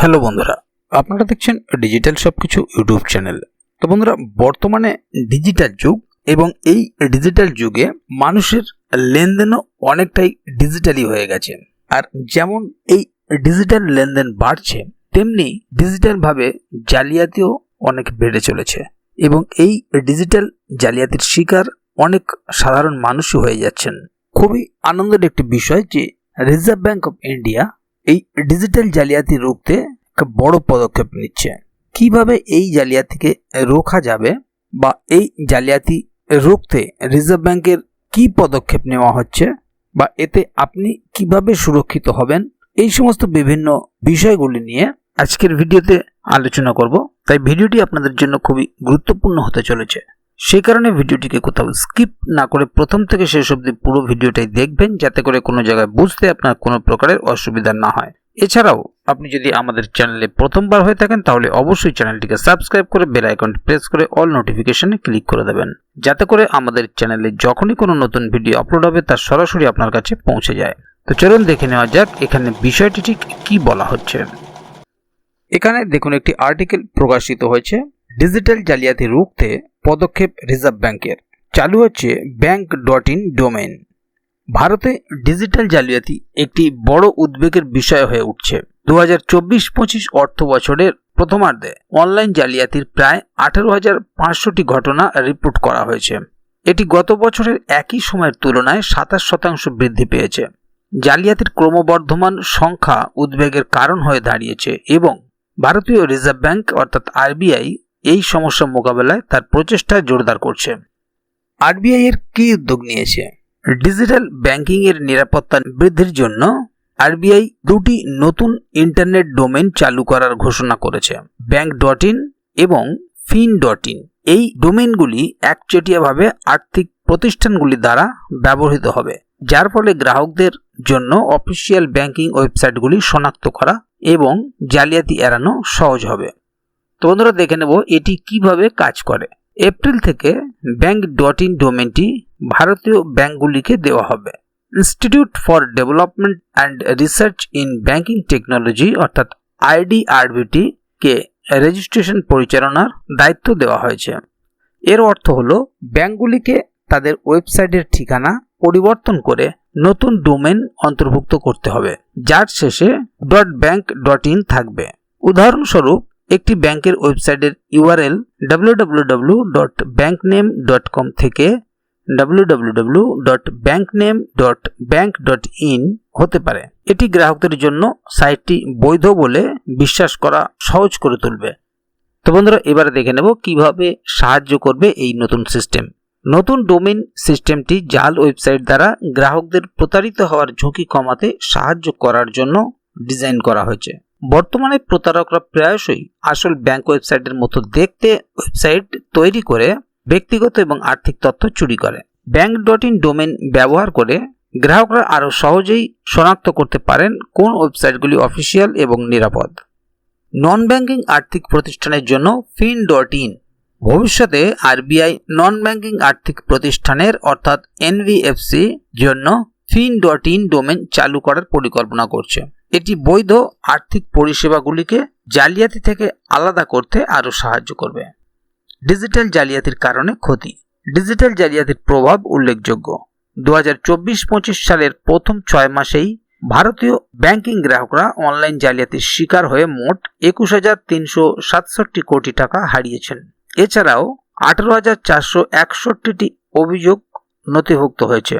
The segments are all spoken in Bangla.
হ্যালো বন্ধুরা, আপনারা দেখছেন ডিজিটাল সব কিছু ইউটিউব চ্যানেল। তো বন্ধুরা, বর্তমানে ডিজিটাল যুগ এবং এই ডিজিটাল যুগে মানুষের লেনদেনও অনেকটাই ডিজিটালি হয়ে গেছে। আর যেমন এই ডিজিটাল লেনদেন বাড়ছে, তেমনি ডিজিটালভাবে জালিয়াতিও অনেক বেড়ে চলেছে এবং এই ডিজিটাল জালিয়াতির শিকার অনেক সাধারণ মানুষই হয়ে যাচ্ছেন। খুবই আনন্দের একটি বিষয় যে রিজার্ভ ব্যাংক অফ ইন্ডিয়া এই ডিজিটাল জালিয়াতি রুখতে একটা বড় পদক্ষেপ নিচ্ছে। কীভাবে এই জালিয়াতিকে রোখা যাবে বা এই জালিয়াতি রুখতে রিজার্ভ ব্যাংকের কি পদক্ষেপ নেওয়া হচ্ছে বা এতে আপনি কীভাবে সুরক্ষিত হবেন, এই সমস্ত বিভিন্ন বিষয়গুলি নিয়ে আজকের ভিডিওতে আলোচনা করব। তাই ভিডিওটি আপনাদের জন্য খুবই গুরুত্বপূর্ণ হতে চলেছে। সেই কারণে ভিডিওটিকে কোথাও স্কিপ না করে প্রথম থেকে শেষ অবধি পুরো ভিডিওটাই দেখবেন, যাতে করে কোনো জায়গায় বুঝতে আপনার কোনো প্রকারের অসুবিধা না হয়। এছাড়াও, আপনি যদি আমাদের চ্যানেলে প্রথমবার হয়ে থাকেন, তাহলে অবশ্যই চ্যানেলটিকে সাবস্ক্রাইব করে বেল আইকনটি প্রেস করে অল নোটিফিকেশনে ক্লিক করে দেবেন। যাতে করে আমাদের চ্যানেলে যখনই কোনো নতুন ভিডিও আপলোড হবে, তা সরাসরি আপনার কাছে পৌঁছে যায়। তো চলুন দেখে নেওয়া যাক, এখানে বিষয়টি ঠিক কি বলা হচ্ছে। এখানে দেখুন, একটি আর্টিকেল প্রকাশিত হয়েছে। ডিজিটাল জালিয়াতি রুখতে পদক্ষেপ রিজার্ভ ব্যাংকের চালু হচ্ছে ব্যাংক ডট ইন ডোমেন ভারতে ডিজিটাল জালিয়াতি একটি বড় উদ্বেগের বিষয় হয়ে উঠছে। দু হাজার চব্বিশ পঁচিশ অর্থ বছরের প্রথমার্ধে অনলাইন জালিয়াতির প্রায় আঠেরো হাজার পাঁচশোটি ঘটনা রিপোর্ট করা হয়েছে। এটি গত বছরের একই সময়ের তুলনায় সাতাশ শতাংশ বৃদ্ধি পেয়েছে। জালিয়াতির ক্রমবর্ধমান সংখ্যা উদ্বেগের কারণ হয়ে দাঁড়িয়েছে এবং ভারতীয় রিজার্ভ ব্যাংক অর্থাৎ আরবিআই এই সমস্যা মোকাবেলায় তার প্রচেষ্টা জোরদার করছে। আরবিআই এর কি উদ্যোগ নিয়েছে? ডিজিটাল ব্যাংকিং এর নিরাপত্তা বৃদ্ধির জন্য আরবিআই দুটি নতুন ইন্টারনেট ডোমেন চালু করার ঘোষণা করেছে। ব্যাংক ডট ইন এবং ফিন ডট ইন। এই ডোমেনগুলি একচেটিয়াভাবে আর্থিক প্রতিষ্ঠানগুলি দ্বারা ব্যবহৃত হবে যার ফলে গ্রাহকদের জন্য অফিসিয়াল ব্যাংকিং ওয়েবসাইটগুলি শনাক্ত করা এবং জালিয়াতি এড়ানো সহজ হবে। তো বন্ধুরা দেখে নেব এটি কীভাবে কাজ করে। এপ্রিল থেকে ব্যাংক ডট ইন ডোমেনটি ভারতীয় ব্যাংকগুলিকে দেওয়া হবে। Institute for development and research in banking technology অর্থাৎ আইডিআরবিটি কে রেজিস্ট্রেশন পরিচালনার দায়িত্ব দেওয়া হয়েছে। এর অর্থ হলো ব্যাংকগুলিকে তাদের ওয়েবসাইটের ঠিকানা পরিবর্তন করে নতুন ডোমেন অন্তর্ভুক্ত করতে হবে। যার শেষে ডট ব্যাংক ডট ইন থাকবে। উদাহরণস্বরূপ একটি ব্যাংকের ওয়েবসাইটের ইউআরএল www.bankname.com থেকে www.bankname.bank.in হতে পারে। এটি গ্রাহকদের জন্য সাইটটি বৈধ বলে বিশ্বাস করা সহজ করে তুলবে। তো বন্ধুরা, এবারে দেখে নেব কীভাবে সাহায্য করবে এই নতুন সিস্টেম। নতুন ডোমেন সিস্টেমটি জাল ওয়েবসাইট দ্বারা গ্রাহকদের প্রতারিত হওয়ার ঝুঁকি কমাতে সাহায্য করার জন্য ডিজাইন করা হয়েছে। বর্তমানে প্রতারকরা প্রায়শই আসল ব্যাংক ওয়েবসাইটের মতো দেখতে ওয়েবসাইট তৈরি করে ব্যক্তিগত এবং আর্থিক তথ্য চুরি করে। ব্যাংক ডট ইন ডোমেন ব্যবহার করে গ্রাহকরা আরও সহজেই শনাক্ত করতে পারেন কোন ওয়েবসাইটগুলি অফিসিয়াল এবং নিরাপদ। নন ব্যাংকিং আর্থিক প্রতিষ্ঠানের জন্য ফিন ডট ইন ভবিষ্যতে আরবিআই নন ব্যাংকিং আর্থিক প্রতিষ্ঠানের অর্থাৎ এনভিএফসি জন্য ফিন ডট ইন ডোমেন চালু করার পরিকল্পনা করছে। এটি বৈধ আর্থিক পরিষেবাগুলিকে জালিয়াতি থেকে আলাদা করতে আরও সাহায্য করবে। ডিজিটাল জালিয়াতির কারণে ক্ষতি। ডিজিটাল জালিয়াতির প্রভাব উল্লেখযোগ্য। দু হাজার চব্বিশ পঁচিশ সালের প্রথম ছয় মাসেই ভারতীয় ব্যাংকিং গ্রাহকরা অনলাইন জালিয়াতির শিকার হয়ে মোট একুশ হাজার তিনশো সাতষট্টি কোটি টাকা হারিয়েছেন। এছাড়াও আঠারো হাজার চারশো একষট্টিটি অভিযোগ নথিভুক্ত হয়েছে।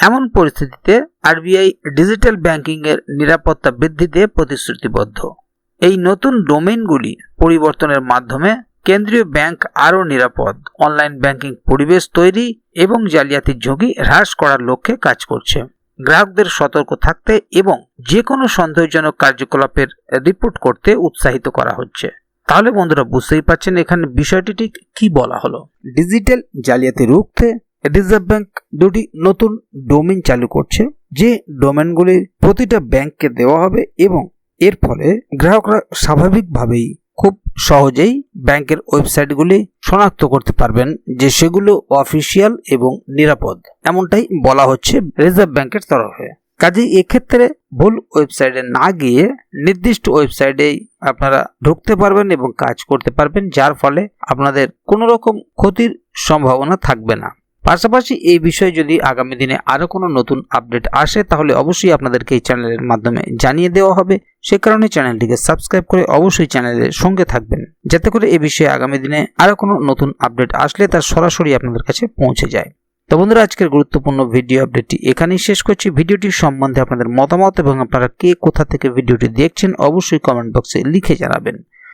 এমন পরিস্থিতিতে আরবিআই ডিজিটাল ব্যাংকিং এর নিরাপত্তা বৃদ্ধিতে প্রতিশ্রুতিবদ্ধ। এই নতুন ডোমেইনগুলি পরিবর্তনের মাধ্যমে কেন্দ্রীয় ব্যাংক আরও নিরাপদ, অনলাইন ব্যাংকিং পরিবেশ তৈরি এবং জালিয়াতির ঝুঁকি হ্রাস করার লক্ষ্যে কাজ করছে। গ্রাহকদের সতর্ক থাকতে এবং যে কোনো সন্দেহজনক কার্যকলাপের রিপোর্ট করতে উৎসাহিত করা হচ্ছে। তাহলে বন্ধুরা বুঝতেই পারছেন এখানে বিষয়টি ঠিক কি বলা হলো। ডিজিটাল জালিয়াতি রুখতে রিজার্ভ ব্যাংক দুটি নতুন ডোমেন চালু করছে, যে ডোমেনগুলি প্রতিটা ব্যাংককে দেওয়া হবে এবং এর ফলে গ্রাহকরা স্বাভাবিকভাবেই খুব সহজেই ব্যাংকের ওয়েবসাইটগুলি শনাক্ত করতে পারবেন, যে সেগুলো অফিসিয়াল এবং নিরাপদ। এমনটাই বলা হচ্ছে রিজার্ভ ব্যাংকের তরফে। কাজে এক্ষেত্রে ভুল ওয়েবসাইটে না গিয়ে নির্দিষ্ট ওয়েবসাইটেই আপনারা ঢুকতে পারবেন এবং কাজ করতে পারবেন, যার ফলে আপনাদের কোনো রকম ক্ষতির সম্ভাবনা থাকবে না। পাশাপাশি এই বিষয়ে যদি আগামী দিনে আরও কোনো নতুন আপডেট আসে, তাহলে অবশ্যই আপনাদেরকে এই চ্যানেলের মাধ্যমে জানিয়ে দেওয়া হবে। সে কারণে চ্যানেলটিকে সাবস্ক্রাইব করে অবশ্যই চ্যানেলের সঙ্গে থাকবেন, যাতে করে এই বিষয়ে আগামী দিনে আরও কোনো নতুন আপডেট আসলে তার সরাসরি আপনাদের কাছে পৌঁছে যায়। তো বন্ধুরা, আজকের গুরুত্বপূর্ণ ভিডিও আপডেটটি এখানেই শেষ করছি। ভিডিওটির সম্বন্ধে আপনাদের মতামত এবং আপনারা কে কোথা থেকে ভিডিওটি দেখছেন, অবশ্যই কমেন্ট বক্সে লিখে জানাবেন।